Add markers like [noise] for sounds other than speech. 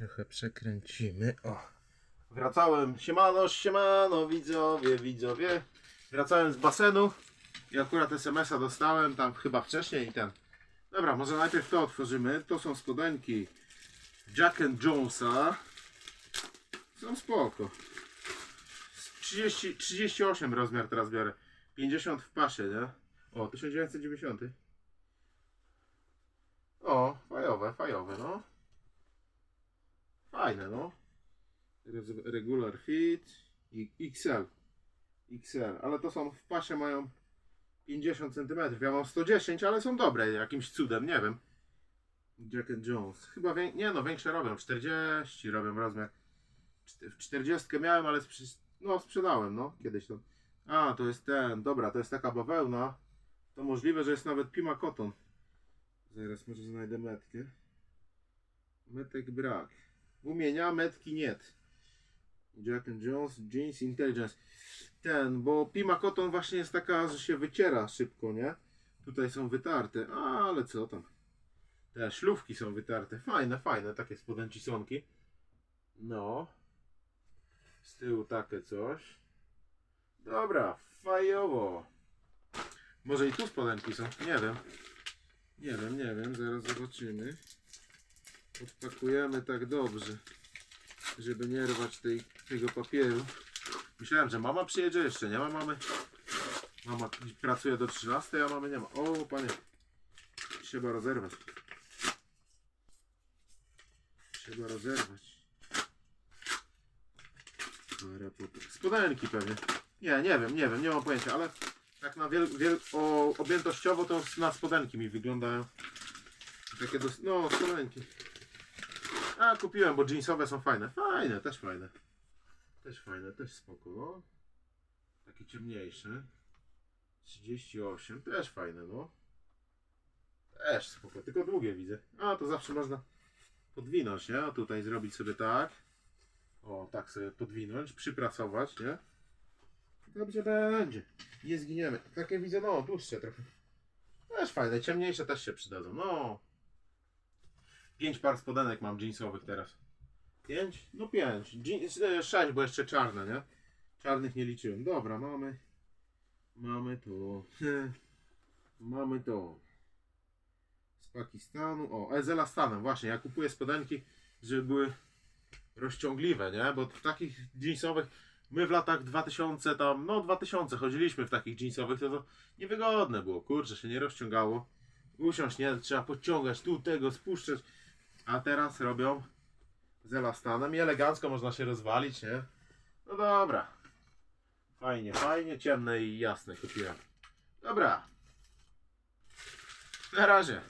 Trochę przekręcimy. O. Wracałem. Siemano, siemano, widzowie, widzowie. Wracałem z basenu i akurat SMS-a dostałem tam chyba wcześniej i ten. Dobra, może najpierw to otworzymy. To są spodenki Jack and Jonesa. Są spoko. 30, 38 rozmiar teraz biorę. 50 w pasie, nie? O, 1990. O, fajowe, fajowe, no. Fajne, no. Re- Regular fit i XL. XL, ale to są w pasie mają 50 cm. Ja mam 110, ale są dobre jakimś cudem, nie wiem. Jack and Jones. Chyba nie no, większe robią. 40 robią rozmiar. W 40 miałem, ale sprzy... no sprzedałem, no, kiedyś to. A, to jest ten, dobra, to jest taka bawełna. To możliwe, że jest nawet Pima Cotton. Zaraz może znajdę metkę. Metek brak. Umienia metki niet. Jack and Jones Jeans Intelligence. Ten, bo Pima Cotton właśnie jest taka, że się wyciera szybko, nie? Tutaj są wytarte, ale co tam. Te szlówki są wytarte. Fajne, fajne, takie spodencisonki. No. Z tyłu takie coś. Dobra, fajowo. Może i tu spodenki są, nie wiem. Nie wiem, nie wiem, zaraz zobaczymy. Odpakujemy tak dobrze, żeby nie rwać tej, tego papieru. Myślałem, że mama przyjedzie jeszcze, nie ma mamy. Mama pracuje do 13, a mamy nie ma. O, panie. Trzeba rozerwać. Trzeba rozerwać. Spodenki pewnie. Nie, nie wiem, nie wiem, nie mam pojęcia, ale tak na wiel, wiel, o, objętościowo to na spodenki mi wyglądają. Takie dos... no, spodenki. A, kupiłem, bo jeansowe są fajne. Fajne, też fajne. Też fajne, też spoko, no. Takie ciemniejsze. 38, też fajne, no. Też spoko, tylko długie widzę. A, to zawsze można podwinąć, nie? A tutaj zrobić sobie tak. O, tak sobie podwinąć, przypracować, nie? Dobrze będzie. Nie zginiemy. Takie widzę, no, dłuższe trochę. Też fajne, ciemniejsze też się przydadzą, no. Pięć par spodenek mam jeansowych teraz. Pięć? No pięć. Jeans, e, sześć, bo jeszcze czarne, nie? Czarnych nie liczyłem. Dobra, mamy. Mamy to. [laughs] mamy to. Z Pakistanu. O, e, z elastanem, właśnie. Ja kupuję spodenki, żeby były rozciągliwe, nie? Bo w takich jeansowych my w latach 2000 tam, no 2000 chodziliśmy w takich jeansowych, to, to niewygodne było, kurczę, się nie rozciągało. Usiąść, nie? Trzeba podciągać tu tego, spuszczać. A teraz robią z elastanem i elegancko można się rozwalić, nie? No dobra. Fajnie, fajnie, ciemne i jasne kupiłem. Dobra. Na razie.